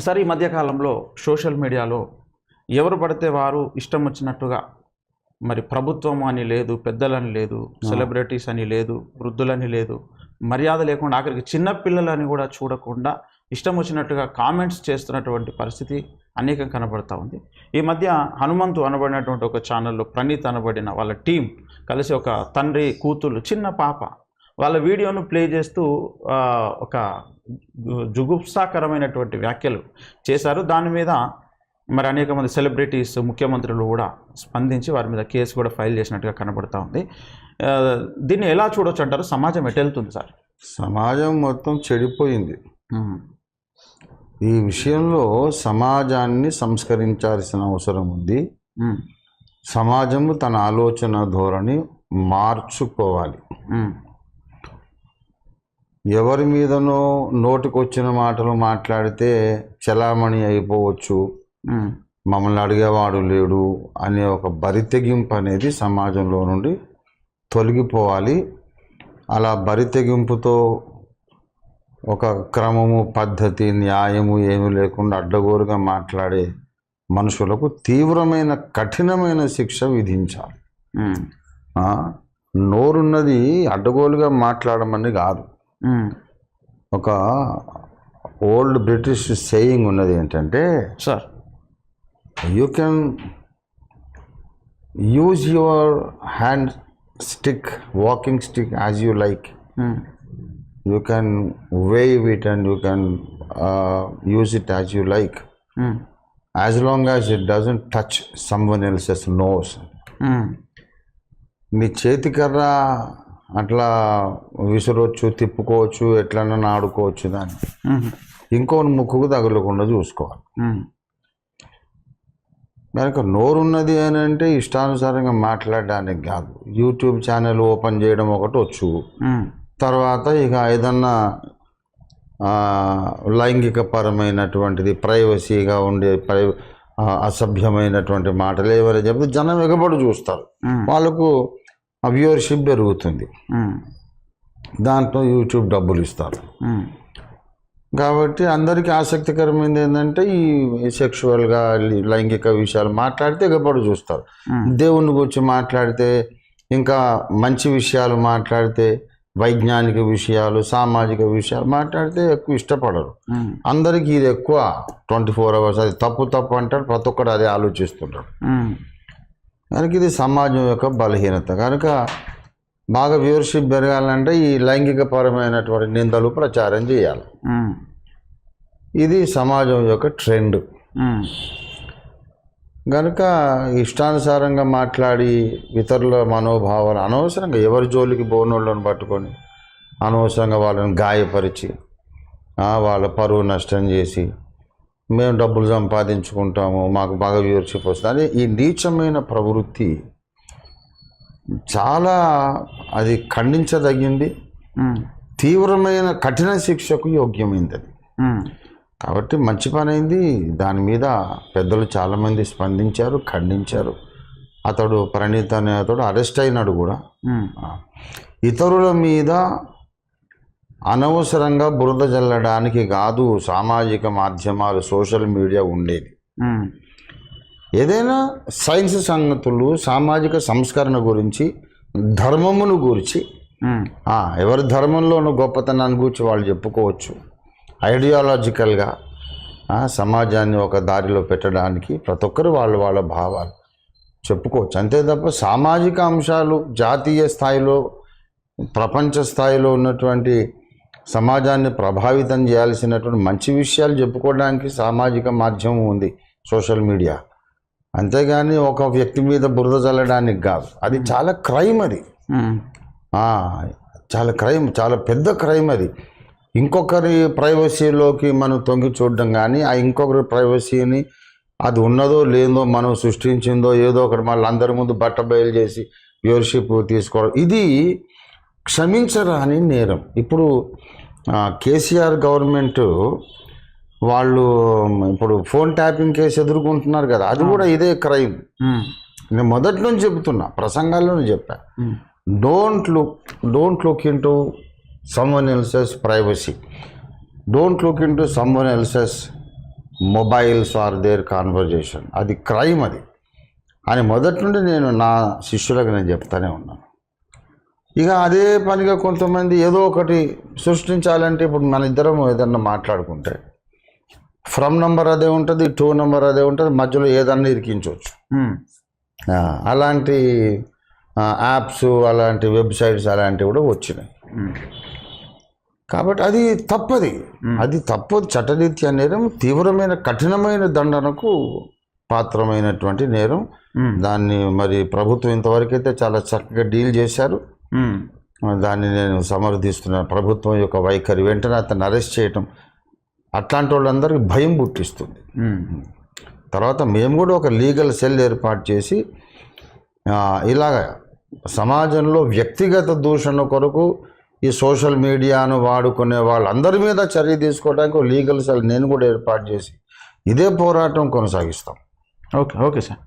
Sir ఈ మధ్యకాలంలో social మీడియాలో ఎవరు పడితే వారు ఇష్టం వచ్చినట్టుగా మరి ప్రభుత్వం అని లేదు పెద్దలని లేదు సెలబ్రిటీస్ అని లేదు వృద్ధులని లేదు మర్యాద లేకుండా ఆఖరికి చిన్న పిల్లలని కూడా చూడకుండా ఇష్టం వచ్చినట్టుగా కామెంట్స్ చేస్తున్నటువంటి పరిస్థితి అనేకం కనబడతా ఉంది. ఈ మధ్య హనుమంతు అనబడినటువంటి ఒక ఛానల్లో ప్రణీత్ అనబడిన వాళ్ళ టీం కలిసి ఒక తండ్రి కూతురు చిన్న పాప వాళ్ళ వీడియోను ప్లే చేస్తూ ఒక జుగుప్సాకరమైనటువంటి వ్యాఖ్యలు చేశారు. దాని మీద మరి అనేక మంది సెలబ్రిటీస్ ముఖ్యమంత్రులు కూడా స్పందించి వారి మీద కేసు కూడా ఫైల్ చేసినట్టుగా కనబడతా ఉంది. దీన్ని ఎలా చూడొచ్చు అంటారు? సమాజం ఎటు వెళ్తుంది సార్? సమాజం మొత్తం చెడిపోయింది. ఈ విషయంలో సమాజాన్ని సంస్కరించాల్సిన అవసరం ఉంది. సమాజము తన ఆలోచన ధోరణి మార్చుకోవాలి. ఎవరి మీదనో నోటికొచ్చిన మాటలు మాట్లాడితే చలామణి అయిపోవచ్చు. మమ్మల్ని అడిగేవాడు లేడు అనే ఒక బరితెగింపు అనేది సమాజంలో నుండి తొలగిపోవాలి. అలా బరితెగింపుతో ఒక క్రమము పద్ధతి న్యాయము ఏమీ లేకుండా అడ్డగోరుగా మాట్లాడే మనుషులకు తీవ్రమైన కఠినమైన శిక్ష విధించాలి. నోరున్నది అడ్డగోలుగా మాట్లాడమని కాదు. ఒక ఓల్డ్ బ్రిటిష్ సేయింగ్ ఉన్నది ఏంటంటే sir. You can use your hand stick walking stick as you like you can wave it and you can use it as you like as long as it doesn't touch someone else's nose మీ చేతికర్ర అట్లా విసురొచ్చు తిప్పుకోవచ్చు ఎట్లన్నా ఆడుకోవచ్చు దాన్ని. ఉమ్, ఇంకో ముక్కుకు తగలకుండా చూసుకోవాలి. కనుక నోరున్నది అని అంటే ఇష్టానుసారంగా మాట్లాడడానికి కాదు. యూట్యూబ్ ఛానల్ ఓపెన్ చేయడం ఒకటి వచ్చు. తర్వాత ఇక ఏదన్నా లైంగిక పరమైనటువంటిది ప్రైవసీగా ఉండే ప్రై అసభ్యమైనటువంటి మాటలు ఎవరైనా చెప్తే జనం ఎగబడి చూస్తారు. వాళ్ళకు ఆ వ్యూవర్షిప్ పెరుగుతుంది. దాంట్లో యూట్యూబ్ డబ్బులు ఇస్తారు. కాబట్టి అందరికీ ఆసక్తికరమైనది ఏంటంటే ఈ సెక్షువల్గా లైంగిక విషయాలు మాట్లాడితే ఎగబడి చూస్తారు. దేవుని గురించి మాట్లాడితే ఇంకా మంచి విషయాలు మాట్లాడితే వైజ్ఞానిక విషయాలు సామాజిక విషయాలు మాట్లాడితే ఎక్కువ ఇష్టపడరు. అందరికీ ఇది ఎక్కువ. ట్వంటీ ఫోర్ అవర్స్ అది తప్పు తప్పు అంటారు ప్రతి ఒక్కరు అదే ఆలోచిస్తుంటారు. కనుక ఇది సమాజం యొక్క బలహీనత. కనుక బాగా వ్యూవర్షిప్ పెరగాలంటే ఈ లైంగిక పరమైనటువంటి నిందలు ప్రచారం చేయాలి. ఇది సమాజం యొక్క ట్రెండ్. కనుక ఇష్టానుసారంగా మాట్లాడి ఇతరుల మనోభావాలు అనవసరంగా ఎవరి జోలికి బోనోళ్ళని పట్టుకొని అనవసరంగా వాళ్ళని గాయపరిచి వాళ్ళ పరువు నష్టం చేసి మేము డబ్బులు సంపాదించుకుంటాము మాకు బాగా వ్యూవర్షిప్ వస్తుంది ఈ నీచమైన ప్రవృత్తి చాలా అది ఖండించదగింది. తీవ్రమైన కఠిన శిక్షకు యోగ్యమైంది అది. కాబట్టి మంచి పని అయింది దాని మీద పెద్దలు చాలామంది స్పందించారు ఖండించారు. అతడు ప్రణీత్ అనే అతడు అరెస్ట్ అయినాడు కూడా. ఇతరుల మీద అనవసరంగా బురద జల్లడానికి కాదు సామాజిక మాధ్యమాలు సోషల్ మీడియా ఉండేది ఏదైనా సైన్స్ సంగతులు సామాజిక సంస్కరణ గురించి ధర్మమును గురించి ఎవరి ధర్మంలోనూ గొప్పతనాన్ని గురించి వాళ్ళు చెప్పుకోవచ్చు. ఐడియాలజికల్గా సమాజాన్ని ఒక దారిలో పెట్టడానికి ప్రతి ఒక్కరు వాళ్ళ వాళ్ళ భావాలు చెప్పుకోవచ్చు. అంతే తప్ప సామాజిక అంశాలు జాతీయ స్థాయిలో ప్రపంచ స్థాయిలో ఉన్నటువంటి సమాజాన్ని ప్రభావితం చేయాల్సినటువంటి మంచి విషయాలు చెప్పుకోవడానికి సామాజిక మాధ్యమం ఉంది సోషల్ మీడియా. అంతేగాని ఒక వ్యక్తి మీద బురద చల్లడానికి కాదు. అది చాలా క్రైమ్ అది. చాలా క్రైమ్ చాలా పెద్ద క్రైమ్ అది. ఇంకొకరి ప్రైవసీలోకి మనం తొంగి చూడడం కానీ ఆ ఇంకొకరి ప్రైవసీని అది ఉన్నదో లేదో మనం సృష్టించిందో ఏదో ఒకటి మళ్ళీ అందరి ముందు బట్ట బయలు చేసి వ్యూవర్షిప్ తీసుకోవడం. ఇది క్షమించరాని నేరం. ఇప్పుడు కేసీఆర్ గవర్నమెంట్ వాళ్ళు ఇప్పుడు ఫోన్ ట్యాపింగ్ కేసు ఎదుర్కొంటున్నారు కదా అది కూడా ఇదే క్రైమ్. నేను మొదటి నుంచి చెబుతున్నా ప్రసంగాల్లోనే చెప్పా. Don't look don't look into someone else's privacy don't look into someone else's mobiles or their conversation అది క్రైమ్ అది. అని మొదటి నుండి నేను నా శిష్యులకు నేను చెప్తానే ఉన్నాను. ఇక అదే పనిగా కొంతమంది ఏదో ఒకటి సృష్టించాలంటే ఇప్పుడు మన ఇద్దరం ఏదన్నా మాట్లాడుకుంటే ఫ్రమ్ నంబర్ అదే ఉంటుంది టూ నంబర్ అదే ఉంటుంది మధ్యలో ఏదన్నా ఇరికించవచ్చు. అలాంటి యాప్స్ అలాంటి వెబ్సైట్స్ అలాంటివి కూడా వచ్చినాయి. కాబట్టి అది తప్పది. అది తప్పదు. చట్టరీత్యా నేరం తీవ్రమైన కఠినమైన దండనకు పాత్రమైనటువంటి నేరం. దాన్ని మరి ప్రభుత్వం ఇంతవరకు అయితే చాలా చక్కగా డీల్ చేశారు. దాన్ని నేను సమర్థిస్తున్నాను. ప్రభుత్వం యొక్క వైఖరి వెంటనే అతన్ని అరెస్ట్ చేయటం. అట్లాంటి వాళ్ళందరికీ భయం పుట్టిస్తుంది. తర్వాత మేము కూడా ఒక లీగల్ సెల్ ఏర్పాటు చేసి ఇలాగ సమాజంలో వ్యక్తిగత దూషణ కొరకు ఈ సోషల్ మీడియాను వాడుకునే వాళ్ళందరి మీద చర్య తీసుకోవడానికి లీగల్ సెల్ నేను కూడా ఏర్పాటు చేసి ఇదే పోరాటం కొనసాగిస్తాం. Okay okay sir.